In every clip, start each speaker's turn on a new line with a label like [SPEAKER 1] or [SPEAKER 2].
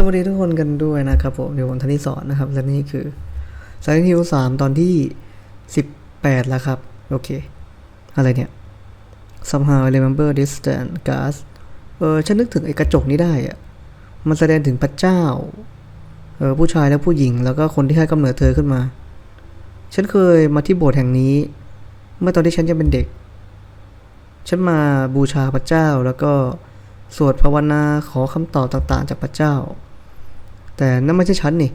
[SPEAKER 1] สวัสดีทุกคนกันด้วยนะครับผมอยู่บนทันที่สอนนะครับและนี่คือสายฮิวสามตอนที่สิบแปดแล้วครับ โอเค อะไรเนี่ย somehow I remember this stand gas เออฉันนึกถึงไอ้กระจกนี้ได้อะมันแสดงถึงพระเจ้า เออผู้ชายและผู้หญิง แล้วก็คนที่ให้กำเนิดเธอขึ้นมา ฉันเคยมาที่โบสถ์แห่งนี้ เมื่อตอนที่ฉันยังเป็นเด็ก ฉันมาบูชาพระเจ้าแล้วก็สวดภาวนาขอคำตอบต่างๆ จากพระเจ้า แต่นั่นไม่ใช่ฉันนี่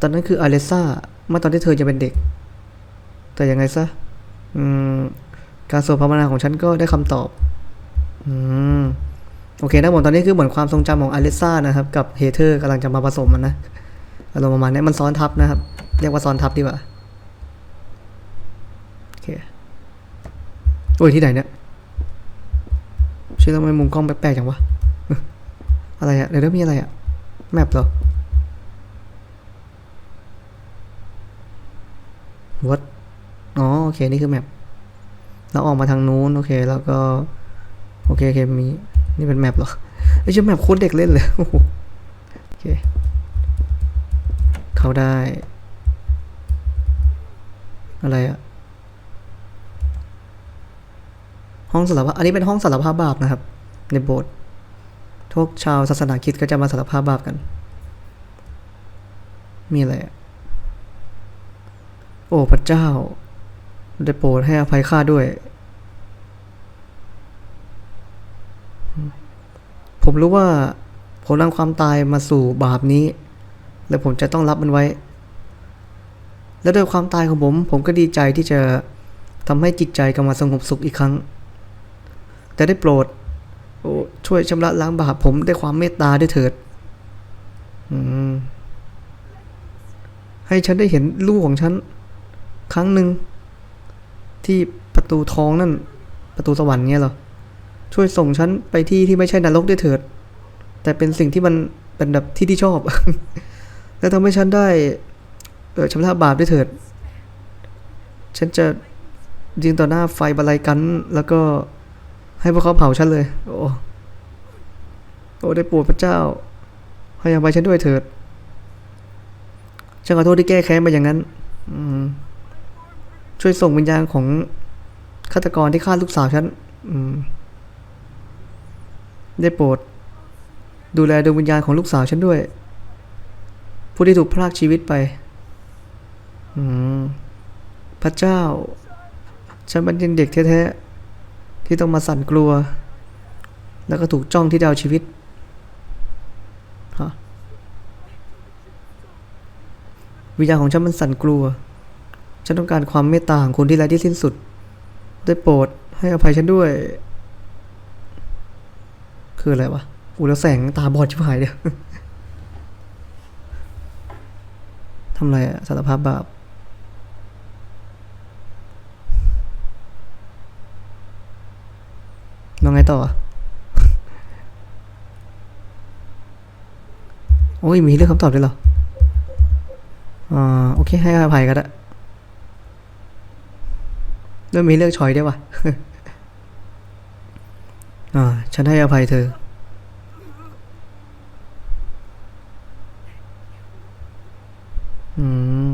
[SPEAKER 1] ตอนนั้นคืออเลซ่าเมื่อตอนที่เธอจะเป็นเด็ก แต่ยังไงซะอืมการสวดภาวนาของฉันก็ได้คำตอบ อืมโอเคนะผมตอนนี้คือเหมือนความทรงจำของอเลซ่านะครับ กับเฮเธอร์กำลังจะมาผสมมันนะอารมณ์ประมาณนี้มันซ้อนทับนะครับ เรียกว่าซ้อนทับดีกว่าโอเคโอ้ยที่ไหนเนี่ยชื่อทำไมมุมกล้องแปลกๆจังวะอะไรอะเดี๋ยวเดี๋ยวมีอะไรอะ แมปเหรอ วัดอ๋อ โอเค นี่คือแมปเราออกมาทางนู้น โอเค แล้วก็ โอเค โอเค มี นี่เป็นแมปเหรอ ไอ้ชื่อแมปโคตรเด็กเล่นเลย โอเค เข้าได้ อะไรอะห้องสารภาพ อันนี้เป็นห้องสารภาพบาปนะครับ ในโบสถ์ ทุกชาวศาสนาคิดก็จะมาสารภาพบาปกัน มีอะไรโอ้พระเจ้า ได้โปรดให้อภัยข้าด้วย ผมรู้ว่า ผมนำความตายมาสู่บาปนี้ และผมจะต้องรับมันไว้ และด้วยความตายของผม ผมก็ดีใจที่จะทำให้จิตใจกลับมาสงบสุขอีกครั้ง แต่ได้โปรด โอ้ช่วยชำระล้างบาปผมด้วยความเมตตาด้วยเถิดให้ฉันได้เห็นลูกของฉัน ครั้งหนึ่ง ที่ประตูท้องนั่น ประตูสวรรค์เงี้ยเหรอช่วยส่งฉันไปที่ที่ไม่ใช่นรกด้วยเถิด แต่เป็นสิ่งที่มันเป็นแบบที่ที่ชอบ แล้วทำให้ฉันได้เออชำระบาปด้วยเถิด ฉันจะยืนต่อหน้าไฟบรรลัยกัน แล้วก็ ให้พวกเขาเผาฉันเลย โอ้ โอ้ได้โปรดพระเจ้า ให้อภัยฉันด้วยเถิด ฉันขอโทษที่แก้แค้นไปอย่างนั้นอืมช่วยส่งวิญญาณของฆาตกรที่ฆ่าลูกสาวฉันอืมได้โปรด ดูแลดวงวิญญาณของลูกสาวฉันด้วย ผู้ที่ถูกพรากชีวิตไปอืมพระเจ้า ฉันเป็นเด็กแท้ๆ ที่ต้องมาสั่นกลัว แล้วก็ถูกจ้องที่ดาวชีวิตฮะวิญญาณของฉันมันสั่นกลัว ฉันต้องการความเมตตาของคุณที่ไร้ที่สิ้นสุด ได้โปรดให้อภัยฉันด้วย คืออะไรวะอูแล้วแสงตาบอดชิบหายเดียวทำไรอะสารภาพบาป น้องไงต่อ โอ้ย มีเรื่องคำตอบด้วยเหรอ อ่า โอเค ให้อภัยก็ได้เริ่มมีเรื่องชอยได้วยวะอ่า ฉันให้อภัยเธอม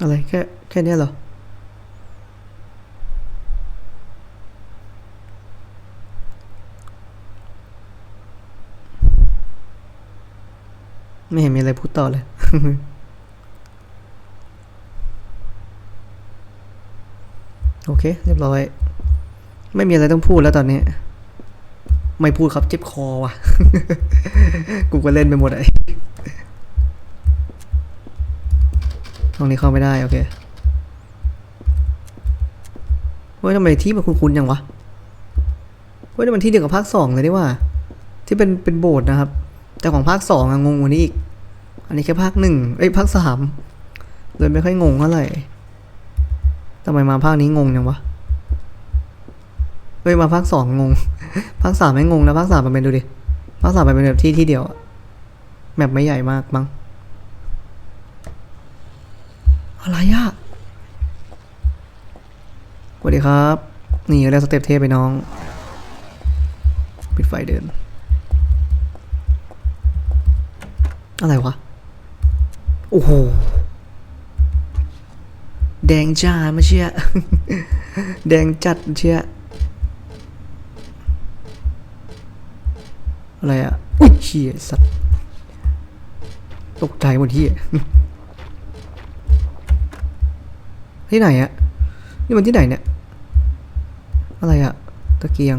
[SPEAKER 1] อะไร แค่แค่เนี้ยเหรอ ไม่เห็นมีอะไรพูดต่อเลย โอเค เรียบร้อย ไม่มีอะไรต้องพูดแล้วตอนนี้ ไม่พูดครับเจ็บคอว่ะ กูก็เล่นไปหมดไอ้ตรงนี้เข้าไม่ได้ โอเคเฮ้ยทำไมที่มันคุ้นๆยังวะเฮ้ยนี่มันที่เดียวกับภาคสองเลยนี่ว่า ที่เป็นเป็นโบสถ์นะครับ แต่ของภาคสองอะงงกว่านี้อีก อันนี้แค่ภาคหนึ่งเอ้ยภาคสามเลยไม่ค่อยงงเท่าไหร่ทำไมมาภาคนี้งงยังวะเฮ้ยมาภาคสองงง ภาคสามไม่งงนะภาคสามมันเป็นดูดิ ภาคสามมันเป็นแบบที่ที่เดียวแมปไม่ใหญ่มากมั้งอะไรอะ ดีครับ นี่แล้วสเต็ปเทพไปน้อง ปิดไฟเดิน อะไรวะ โอ้โห แดงจ้าไมาเชียแดงจัดเชียออะไรอะอุ้ยเชี่ยสัตว์ ตกใจหมดที่ที่ไหนอะนี่มันที่ไหนเนี่ย อะไรอะตะเกียง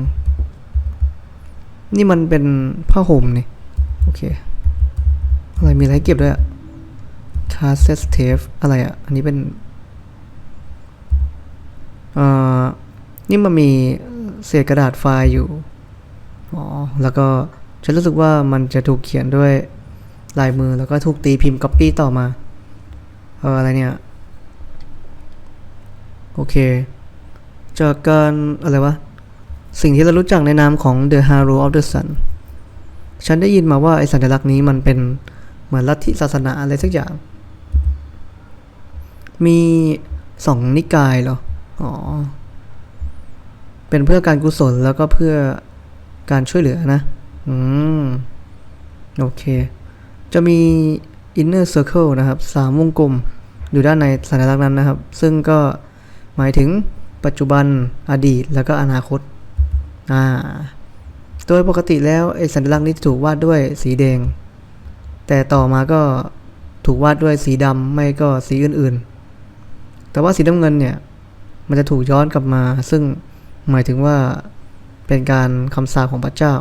[SPEAKER 1] นี่มันเป็นผ้าห่มนี่โอเค อะไรมีอะไรเก็บด้วยอะ cassette tape อะไรอะอันนี้เป็นเอ่อนี่มันมีเศษกระดาษไฟล์อยู่อ๋อแล้วก็ฉันรู้สึกว่ามันจะถูกเขียนด้วยลายมือแล้วก็ถูกตีพิมพ์ก๊อปปี้ต่อมา เอออะไรเนี่ย โอเค จากการอะไรวะ สิ่งที่เรารู้จักในนามของ The Hero of the Sun ฉันได้ยินมาว่าไอสัญลักษณ์นี้มันเป็นเหมือนลัทธิศาสนาอะไรสักอย่าง มีสองนิกายเหรอ อ๋อ เป็นเพื่อการกุศลแล้วก็เพื่อการช่วยเหลือนะ อืม โอเค จะมี inner circle นะครับ สามวงกลมอยู่ด้านในสัญลักษณ์นั้นนะครับ ซึ่งก็หมายถึง ปัจจุบันอดีตแล้วก็อนาคตอ่าโดยปกติแล้วไอ้สัญลักษณ์นี้จะถูกวาดด้วยสีแดง แต่ต่อมาก็ถูกวาดด้วยสีดำไม่ก็สีอื่นๆ แต่ว่าสีน้ำเงินเนี่ยมันจะถูกย้อนกลับมา ซึ่งหมายถึงว่าเป็นการคำสาปของพระเจ้า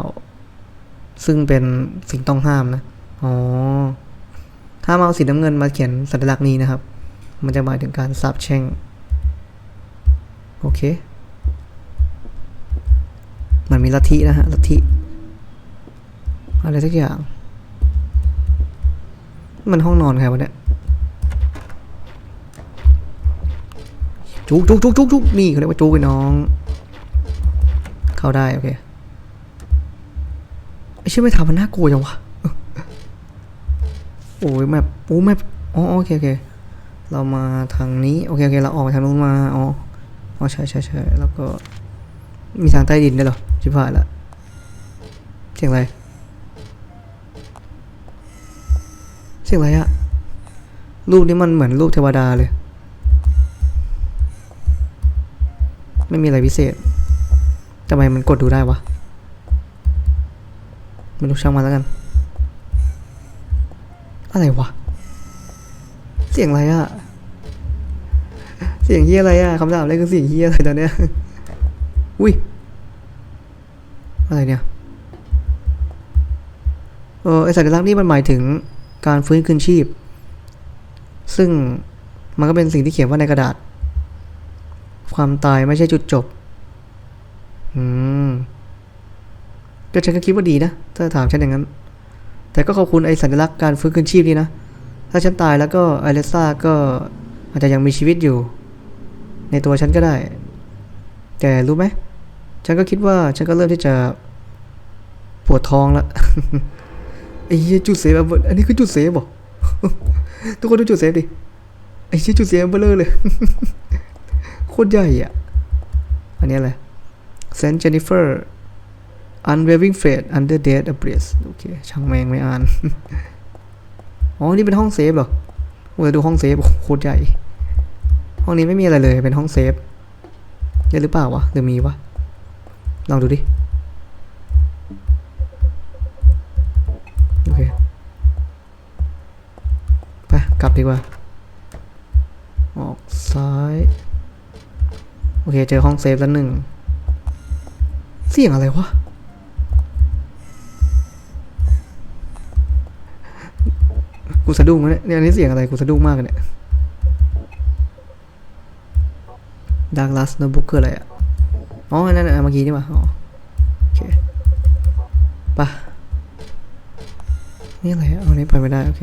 [SPEAKER 1] ซึ่งเป็นสิ่งต้องห้ามนะอ๋อถ้ามาเอาสีน้ำเงินมาเขียนสัญลักษณ์นี้นะครับ มันจะหมายถึงการสาปแช่ง โอเค มันมีลัทธินะฮะ ลัทธิ อะไรสักอย่าง มันห้องนอนใครวะเนี่ยจุกจุกจุกจุกจุกนี่เขาเรียกว่าจุกไอ้น้อง เข้าได้ โอเคไอ้เชื่อไม่ทำมันน่ากลัวจังวะโอ้ยแมปโอ้แมปอ๋อโอเคโอเคเรามาทางนี้ โอเคโอเคเราออกทางนู้นมา อ๋อ อ๋อใช่ใช่ใช่แล้วก็มีทางใต้ดินด้วยเหรอชิบหายละเสียงอะไร เสียงอะไรอะรูปนี้มันเหมือนรูปเทวดาเลย ไม่มีอะไรพิเศษทำไมมันกดดูได้วะไม่รู้ช่างมันแล้วกัน อะไรวะ เสียงอะไรอะ เสียงเฮียอะไรอะคำถามอะไรคือเสียงเฮียอะไรตอนเนี้ยอุ้ยอะไรเนี่ยเออไอสัญลักษณ์นี่มันหมายถึงการฟื้นคืนชีพ ซึ่งมันก็เป็นสิ่งที่เขียนว่าในกระดาษ ความตายไม่ใช่จุดจบ อืมก็ฉันก็คิดว่าดีนะ ถ้าถามฉันอย่างนั้น แต่ก็ขอบคุณไอสัญลักษณ์การฟื้นคืนชีพนี่นะ ถ้าฉันตายแล้วก็ไอเลซ่าก็อาจจะยังมีชีวิตอยู่ ในตัวฉันก็ได้ แต่รู้ไหม ฉันก็คิดว่าฉันก็เริ่มที่จะปวดท้องละไอ้เหี้ยจุดเซฟอะอันนี้คือจุดเซฟเหรอทุกคนดูจุดเซฟดิ ไอ้เหี้ยจุดเซฟเบลอเลย โคตรใหญ่อะ อันนี้อะไร Saint Jennifer Unwavering Faith Under Death a b r e a s โอเค ช่างแมงไม่อ่าน อ๋อ นี่เป็นห้องเซฟเหรอโอ้ยดูห้องเซฟ โคตรใหญ่ ห้องนี้ไม่มีอะไรเลยเป็นห้องเซฟเยอะหรือเปล่าวะหรือมีวะลองดูดิโอเคไปกลับดีกว่า ออกซ้าย โอเค เจอห้องเซฟแล้วหนึ่งเสียงอะไรวะกูสะดุ้งแล้วเนี่ยเนี่ยอันนี้เสียงอะไรกูสะดุ้งมากเลยเนี่ย ดักลัสโนบุกคืออะไรอะ อ๋อ นั่นน่ะเมื่อกี้นี่หว่าอ๋อโอเคไปะนี่อะไรอะเอาอันนี้ไปไม่ได้ โอเค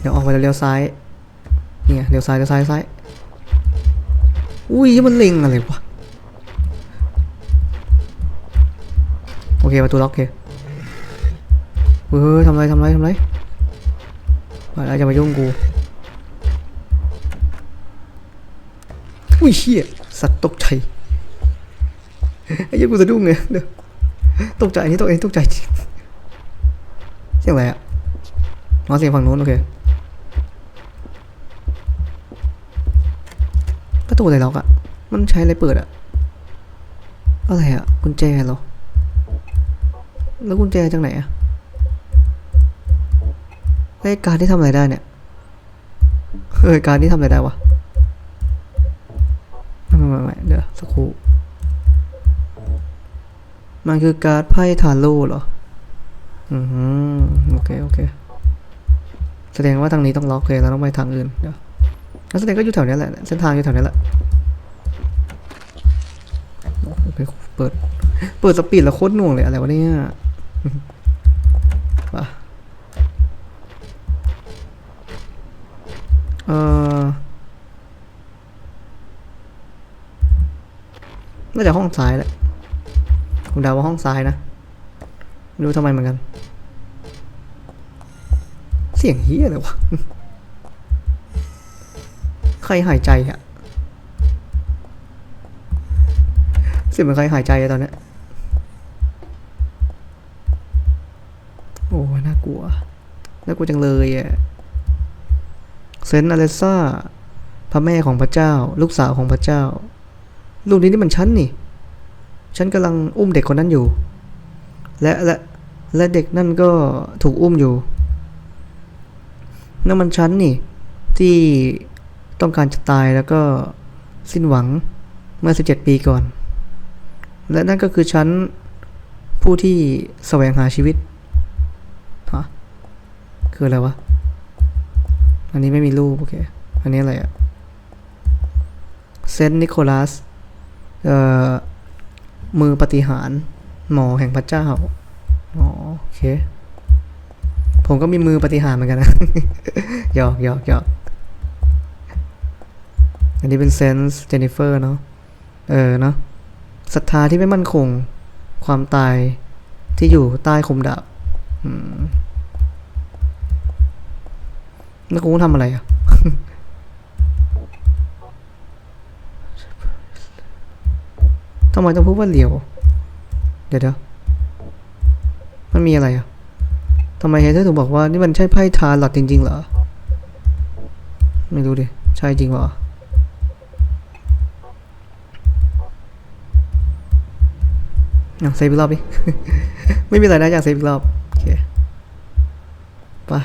[SPEAKER 1] เดี๋ยวออกไปแล้วเลี้ยวซ้าย เนี่ยเลี้ยวซ้ายเลี้ยวซ้ายซ้าย อุ้ยมันเล็งอะไรวะ โอเคประตูล็อกโอเคเฮ้ยทำไรทำไรทำไรมาแล้วจะมายุ่งกู อุ้ยเชี่ยสัตว์ตกใจไอ้ยังกูสะดุ้งเลยเดี๋ยวตกใจอันนี้ตกใจตกใจจริงเสียงอะไรอะอ๋อเสียงฝั่งนู้นโอเคประตูอะไรล็อกอะมันใช้อะไรเปิดอะอะไรอะกุญแจเหรอ แล้วกุญแจจากไหนอะไอ้การที่ทำอะไรได้เนี่ยเฮ้ยการที่ทำอะไรได้วะ ไม่ไม่ไม่เดี๋ยวสักครู่ มันคือการ์ดไพ่ทาโร่เหรอ อืมโอเค โอเค แสดงว่าทางนี้ต้องล็อกเลยเราต้องไปทางอื่น เดี๋ยวแล้วแสดงก็อยู่แถวนี้แหละ เส้นทางอยู่แถวนี้แหละโอเคเปิด เปิดสปีดแล้วโคตรหน่วงเลยอะไรวะเนี่ยป่ะเออ น่าจะห้องซ้ายแหละผมเดาว่าห้องซ้ายนะไม่รู้ทำไมเหมือนกัน เสียงเฮียอะไรวะใครหายใจอะเสียงเหมือนใครหายใจอะตอนนี้โอ้น่ากลัวน่ากลัวจังเลยอะเซนต์อเลซ่าพระแม่ของพระเจ้า ลูกสาวของพระเจ้า ลูกนี้นี่มันฉันนี่ ฉันกำลังอุ้มเด็กคนนั้นอยู่ และและและเด็กนั่นก็ถูกอุ้มอยู่ นั่นมันฉันนี่ ที่ต้องการจะตายแล้วก็สิ้นหวังเมื่อ 17 ปีก่อน และนั่นก็คือฉันผู้ที่แสวงหาชีวิตฮะคืออะไรวะ อันนี้ไม่มีรูป โอเค อันนี้อะไรอะเซนต์นิโคลัส มือปฏิหารหมอแห่งพระเจ้าอ๋อโอเค ผมก็มีมือปฏิหารเหมือนกันนะหยอกหยอกหยอกอันนี้เป็นเซนส์เจนนิเฟอร์เนาะเออเนาะศรัทธาที่ไม่มั่นคง ความตายที่อยู่ใต้คมดาบแล้วกูทำอะไรอะ ทำไมต้องพูดว่าเหลียว เดี๋ยวเดี๋ยวมันมีอะไรอะทำไมเฮเธอร์ถึงบอกว่านี่มันใช่ไพ่ทาร์ลอตจริง ๆ เหรอ ไม่รู้ดิ ใช่จริงเหรออยากเซฟอีกรอบดิ ไม่มีอะไรนะอยากเซฟอีกรอบ โอเคไปะ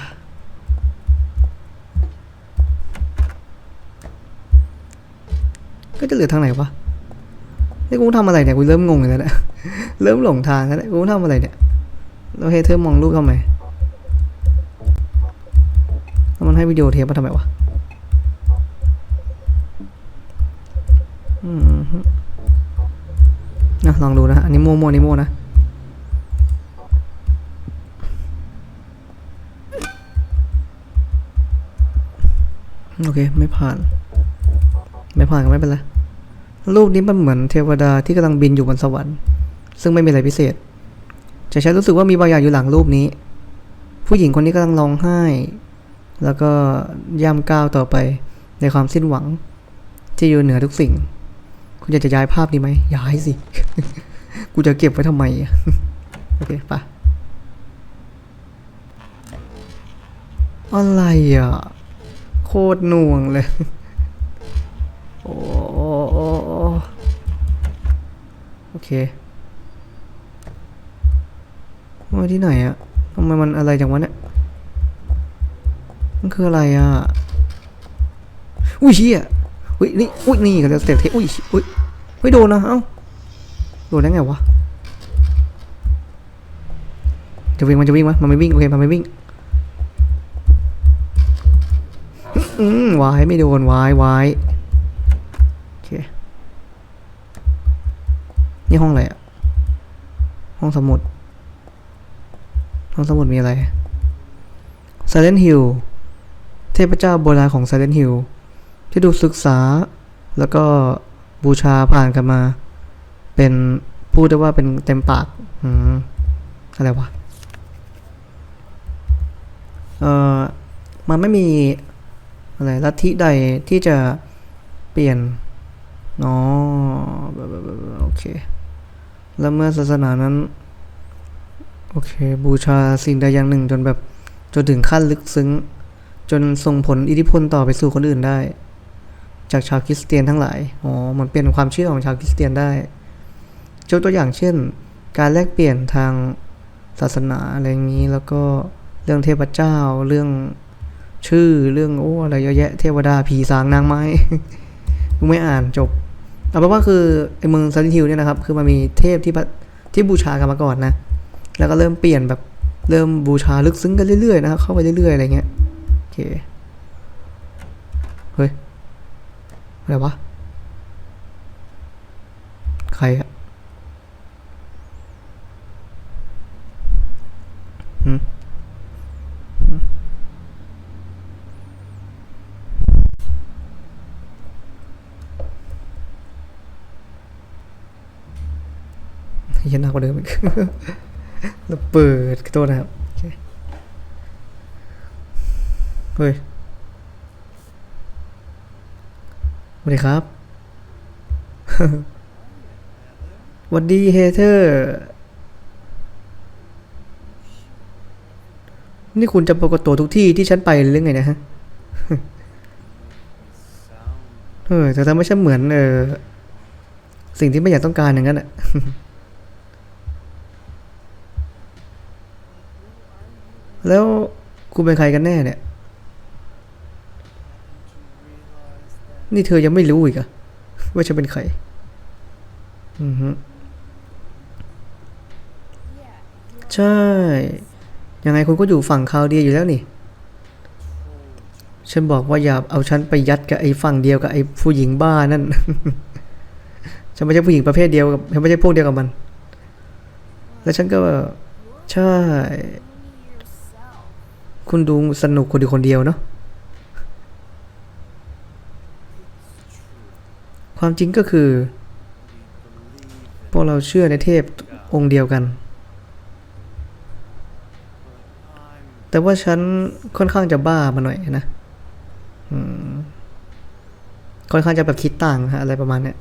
[SPEAKER 1] ก็จะเหลือทางไหนวะ นี่กูทำอะไรเนี่ยกูเริ่มงงเลยแล้วเนี่ยเริ่มหลงทางแล้วเนี่ยกูทำอะไรเนี่ยแล้วเฮเธอร์มองรูปทำไมแล้วมันให้วิดีโอเทปมาทำไมวะอืมนะลองดูนะ อันนี้โมโมวๆอันนี้โมวนะโอเค ไม่ผ่าน ไม่ผ่านก็ไม่เป็นไร รูปนี้มันเหมือนเทวดาที่กำลังบินอยู่บนสวรรค์ ซึ่งไม่มีอะไรพิเศษแต่ฉันรู้สึกว่ามีบางอย่างอยู่หลังรูปนี้ ผู้หญิงคนนี้กำลังร้องไห้ แล้วก็ย่ำก้าวต่อไปในความสิ้นหวัง ที่อยู่เหนือทุกสิ่ง คุณอยากจะย้ายภาพนี้ไหมย้ายสิ กูจะเก็บไว้ทำไมอะโอเคปะอะไรอะ โคตรน่วงเลย เคมาที่ไหนอะทำไมมันอะไรจังวะเนี่ย มันคืออะไรอะอุ้ยเชี่ยอุ้ยนี่ อุ้ยนี่กันแล้วสเต็ปเทอุ้ยอุ้ยเฮ้ยโดนนะ เอ้า โดนได้ไงวะ จะวิ่งมันจะวิ่งมั้ยมันไม่วิ่ง โอเค มันไม่วิ่ง อืมวายไม่โดนวายวายโอเค นี่ห้องอะไรอะห้องสมุด ห้องสมุดมีอะไร Silent Hill เทพเจ้าโบราณของ Silent Hill ที่ดูศึกษาแล้วก็บูชาผ่านกันมา เป็นพูดได้ว่าเป็นเต็มปาก อืม อะไรวะ เอ่อ มันไม่มีอะไรลัทธิใดที่จะเปลี่ยน อ๋อ โอเค และเมื่อศาสนานั้น โอเค บูชาสิ่งใดอย่างหนึ่งจนแบบจนถึงขั้นลึกซึ้ง จนส่งผลอิทธิพลต่อไปสู่คนอื่นได้ จากชาวคริสเตียนทั้งหลาย อ๋อ มันเป็นความเชื่อของชาวคริสเตียนได้ยกตัวอย่างเช่น การแลกเปลี่ยนทางศาสนาอะไรอย่างนี้ แล้วก็เรื่องเทพเจ้า เรื่องชื่อ เรื่องโอ้อะไรเยอะแยะ เทวดาผีสางนางไม้ กูไม่อ่านจบ เอาเป็นว่าคือไอ้เมืองซันทิวเนี่ยนะครับ คือมันมีเทพที่ที่บูชากันมาก่อนนะ แล้วก็เริ่มเปลี่ยนแบบเริ่มบูชาลึกซึ้งกันเรื่อยๆนะครับ เข้าไปเรื่อยๆอะไรเงี้ย โอเค เฮ้ย อะไรวะ ใครอะหืมหืมเหี้ ยันหนักกว่าเดิมอีกแล้วเปิดขอโทษนะครับเฮ้ยสวัสดีครับสวัสดีเฮเธอร์ นี่คุณจะปรากฏตัวทุกที่ที่ฉันไปหรือไงนะฮะ เออแต่ทำให้ฉันเหมือนเออสิ่งที่ไม่อยากต้องการอย่างนั้นอะ แล้วคุณเป็นใครกันแน่เนี่ย นี่เธอยังไม่รู้อีกอะว่าฉันเป็นใคร อือฮึใช่ ยังไงคุณก็อยู่ฝั่งคาวเดียอยู่แล้วนี่ ฉันบอกว่าอย่าเอาฉันไปยัดกับไอ้ฝั่งเดียวกับไอ้ผู้หญิงบ้านั่น ฉันไม่ใช่ผู้หญิงประเภทเดียวกับ ฉันไม่ใช่พวกเดียวกับมัน แล้วฉันก็ใช่ คุณดูสนุกคนเดียวคนเดียวเนาะความจริงก็คือ พวกเราเชื่อในเทพองค์เดียวกัน แต่ว่าฉันค่อนข้างจะบ้ามาหน่อยนะค่อนข้างจะแบบคิดต่างฮะอะไรประมาณเนี้ย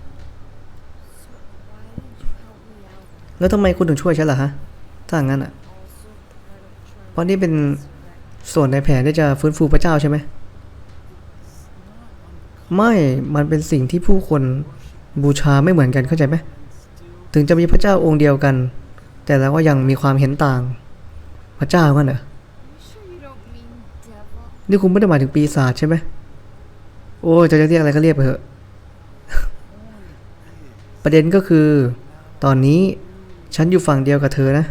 [SPEAKER 1] แล้วทำไมคุณถึงช่วยฉันล่ะฮะถ้าอย่างนั้นอะเพราะนี่เป็น ส่วนในแผนจะฟื้นฟูพระเจ้าใช่ไหม ไม่ มันเป็นสิ่งที่ผู้คนบูชาไม่เหมือนกันเข้าใจไหม ถึงจะมีพระเจ้าองค์เดียวกัน แต่แล้วก็ยังมีความเห็นต่าง พระเจ้ากันเหรอ นี่คุณไม่ได้หมายถึงปีศาจใช่ไหม โอ้จะเรียกอะไรก็เรียกไปเถอะ ประเด็นก็คือ ตอนนี้ฉันอยู่ฝั่งเดียวกับเธอนะ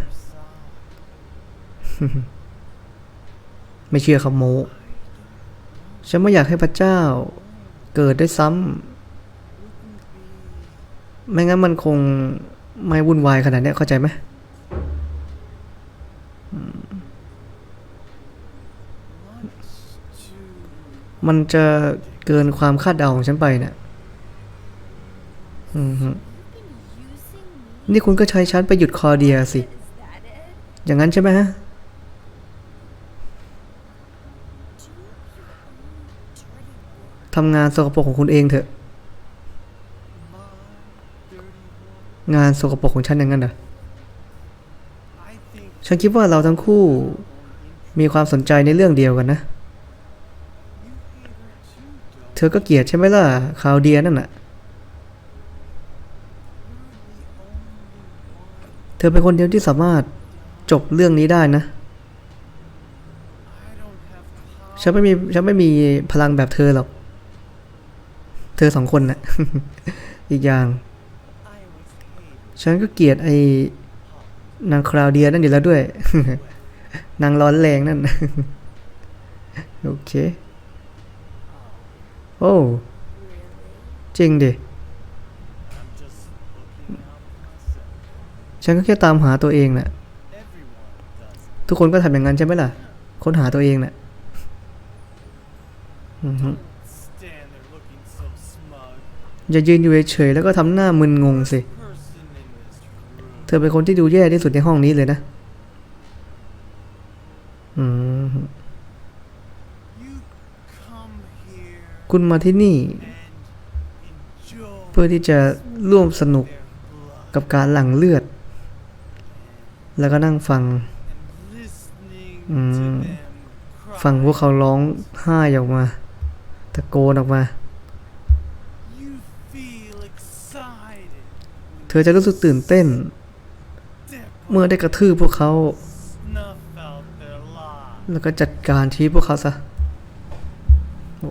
[SPEAKER 1] ไม่เชื่อคำโมฉันไม่อยากให้พระเจ้าเกิดได้ซ้ำไม่งั้นมันคงไม่วุ่นวายขนาดนี้เข้าใจไหมมันจะเกินความคาดเดาของฉันไปเนี่ยนี่คุณก็ใช้ฉันไปหยุดคอเดียสิ อย่างนั้นใช่ไหมฮะำงานสกปรกของคุณเองเถอะ งานสกปรกของฉันอย่างนั้นเหรอฉันคิดว่าเราทั้งคู่มีความสนใจในเรื่องเดียวกันนะ เธอก็เกลียดใช่ไหมล่ะคาวเดียนั่นน่ะ เธอเป็นคนเดียวที่สามารถจบเรื่องนี้ได้นะ ฉันไม่มีฉันไม่มีพลังแบบเธอหรอก เธอสองคนน่ะ อีกอย่าง ฉันก็เกลียดไอ้นางคราวเดียนั่นอยู่แล้วด้วย นางร้อนแรงนั่น โอเค โอ้จริงดิ ฉันก็แค่ตามหาตัวเองน่ะ ทุกคนก็ทำอย่างนั้นใช่ไหมล่ะ ค้นหาตัวเองน่ะ อือ อย่ายืนอยู่เฉยๆแล้วก็ทำหน้ามึนงงสิ เธอเป็นคนที่ดูแย่ที่สุดในห้องนี้เลยนะ อืม คุณมาที่นี่ เพื่อที่จะร่วมสนุกกับการหลั่งเลือด แล้วก็นั่งฟัง ฟังพวกเขาร้องไห้ออกมา ตะโกนออกมา เธอจะรู้สึกตื่นเต้น เมื่อได้กระทืบพวกเขา แล้วก็จัดการชีวิตพวกเขาซะโอ้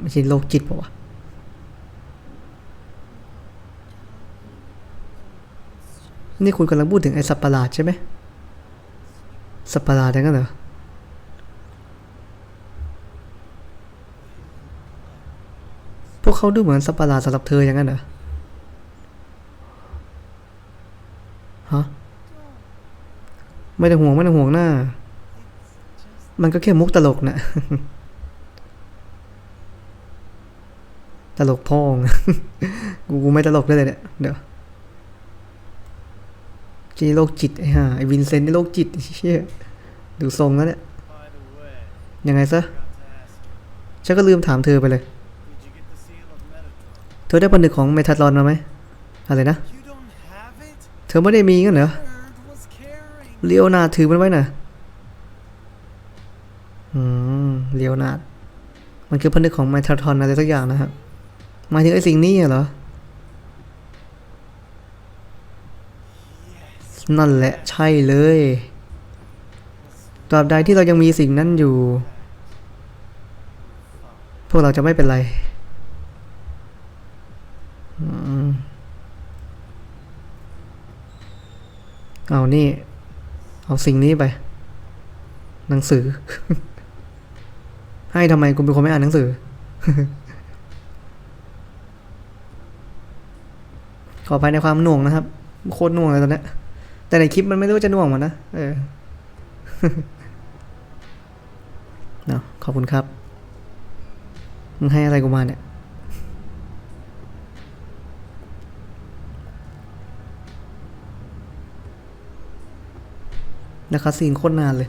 [SPEAKER 1] ไม่ใช่โรคจิตปะวะนี่คุณกำลังพูดถึงไอ้สัตว์ประหลาดใช่ไหมสัตว์ประหลาดอย่างนั้นเหรอพวกเขาดูเหมือนสัตว์ประหลาดสำหรับเธออย่างนั้นเหรอ ฮะ ไม่ต้องห่วงไม่ต้องห่วงหน้า มันก็แค่มุกตลกนะตลกพ่องกูกูไม่ตลกได้เลยเนี่ย เดี๋ยวจีโรคจิตไอ้ห่าไอ้วินเซนต์นี่โรคจิตเชี่ยดูทรงแล้วเนี่ย ยังไงซะ ฉันก็ลืมถามเธอไปเลย เธอได้ผนึกของเมทาลลอนมาไหมอะไรนะ เธอไม่ได้มีงั้นเหรอ เลียวนาถือมันไว้น่ะอืมเลียวนาดมันคือผนึกของไมทาทอนอะไรสักอย่างนะครับหมายถึงไอ้สิ่งนี้เหรอ นั่นแหละใช่เลยตราบใดที่เรายังมีสิ่งนั้นอยู่ พวกเราจะไม่เป็นไรอเอานี่ เอาสิ่งนี้ไป หนังสือ ให้ทำไมคุณเป็นคนไม่อ่านหนังสือ ขอไปในความหน่วงนะครับ โคตรหน่วงเลยตอนนี้แต่ในคลิปมันไม่รู้ว่าจะหน่วงมันนะ เออเนาะขอบคุณครับ มึงให้อะไรกูมาเนี่ย แล้วคาซีนโคตรนานเลย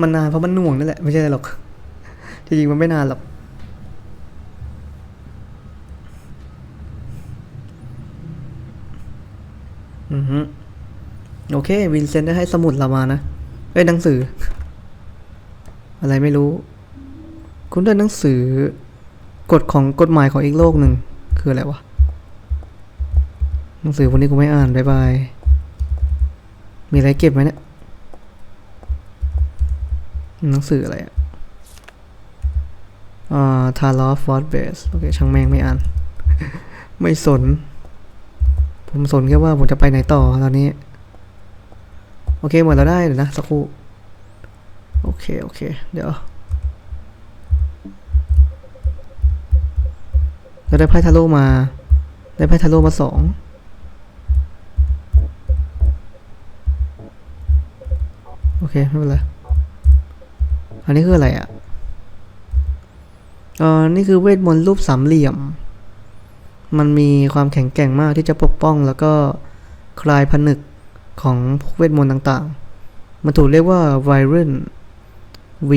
[SPEAKER 1] มันนานเพราะมันหน่วงนั่นแหละไม่ใช่หรอกจริงๆมันไม่นานหรอกอือฮึโอเค วินเซนต์ได้ให้สมุดเรามานะเอ้ยหนังสือ อะไรไม่รู้ คุณได้หนังสือกฎของกฎหมายของอีกโลกหนึ่ง คืออะไรวะ หนังสือพวกนี้กูไม่อ่านบายบาย มีอะไรเก็บไหมเนี่ย หนังสืออะไรอะอ่าทาร์ลอฟฟอร์ดเบสโอเค ช่างแม่งไม่อ่าน ไม่สน ผมสนแค่ว่าผมจะไปไหนต่อตอนนี้ โอเค หมดแล้วได้เดี๋ยวนะ สักครู่ โอเค โอเค เดี๋ยวเราได้ไพ่ทาโร่มา ได้ไพ่ทาโร่มาสองโอเค ไม่เป็นไร อันนี้คืออะไรอะเออนี่คือเวทมนต์รูปสามเหลี่ยม มันมีความแข็งแกร่งมากที่จะปกป้องแล้วก็คลายผนึกของพวกเวทมนต์ต่างๆ มันถูกเรียกว่าไวรุ่น V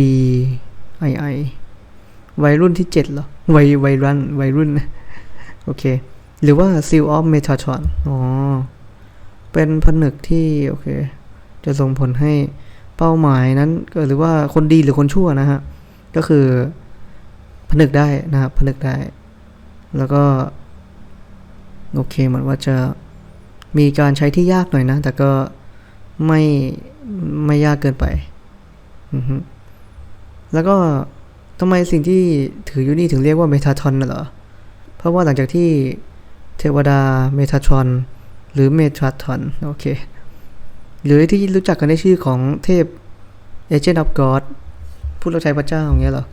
[SPEAKER 1] I I วัยรุ่นที่เจ็ดเหรอวัยวัยรุ่นวัยรุ่น โอเค หรือว่า Seal of Metatron อ๋อ เป็นผนึกที่ โอเค จะส่งผลให้ เป้าหมายนั้นก็หรือว่าคนดีหรือคนชั่วนะฮะก็คือผนึกได้นะครับผนึกได้ แล้วก็โอเคเหมือนว่าจะมีการใช้ที่ยากหน่อยนะ แต่ก็ไม่ไม่ยากเกินไปอือแล้วก็ทำไมสิ่งที่ถืออยู่นี่ถึงเรียกว่าเมทาทอนน่ะเหรอ เพราะว่าหลังจากที่เทวดาเมทาทอนหรือเมทาทอนโอเค หรือที่รู้จักกันในชื่อของเทพเอเจนต์ออฟกอดผู้รับใช้พระเจ้าอย่างเงี้ยเหรอ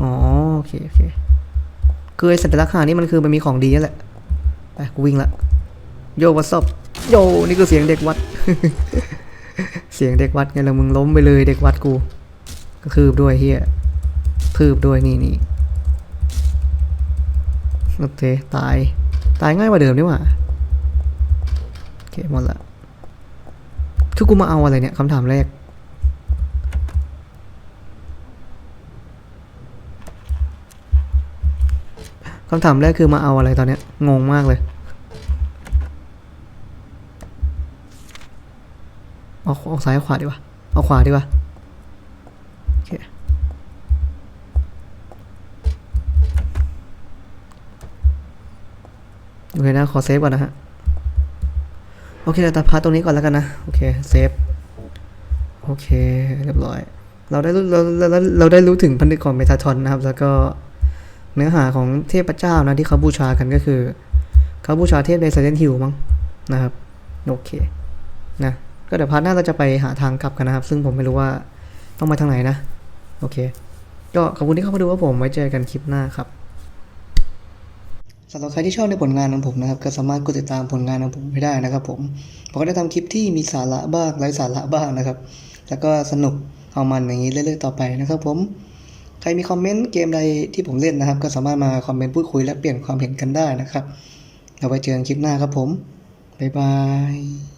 [SPEAKER 1] อ๋อ โอเค โอเคคือไอสัญลักษณ์หานี่มันคือมันมีของดีนั่นแหละ ไปกูวิ่งละ โยวัสบโย นี่คือเสียงเด็กวัด เสียงเด็กวัดไงล้วมึงล้มไปเลยเด็กวัดกู ก็คืบด้วยเฮียคืบด้วยนี่นี่โอเค ตาย ตายง่ายกว่าเดิมนี่หว่า โอเค หมดละ คือกูมาเอาอะไรเนี่ยคำถามแรก คำถามแรกคือมาเอาอะไรตอนเนี้ย งงมากเลยเอาเอาซ้ายเอาขวาดีว่าเอาขวาดีว่าโอเคโอเคนะ ขอเซฟก่อนนะฮะ โอเคเราตัดพาร์ตรงนี้ก่อนแล้วกันนะ โอเค เซฟ โอเค เรียบร้อย เราได้รู้เราเราเราเราได้รู้ถึงพันธุ์ของเมทาทอนนะครับ แล้วก็เนื้อหาของเทพเจ้านะที่เขาบูชากันก็คือ เขาบูชาเทพในไซเลนฮิลมั้งนะครับ โอเค นะ ก็เดี๋ยวพาร์ทหน้าเราจะไปหาทางกลับกันนะครับ ซึ่งผมไม่รู้ว่าต้องไปทางไหนนะ โอเค ก็ขอบคุณที่เข้ามาดูว่าผมไว้เจอกันคลิปหน้าครับ สำหรับใครที่ชอบในผลงานของผมนะครับ ก็สามารถกดติดตามผลงานของผมให้ได้นะครับ ผมผมก็ได้ทำคลิปที่มีสาระบ้างไร้สาระบ้างนะครับ แล้วก็สนุกเอามันอย่างนี้เรื่อยๆต่อไปนะครับ ผมใครมีคอมเมนต์เกมใดที่ผมเล่นนะครับ ก็สามารถมาคอมเมนต์พูดคุยและเปลี่ยนความเห็นกันได้นะครับเราไปเจอกันคลิปหน้าครับผมบ๊ายบาย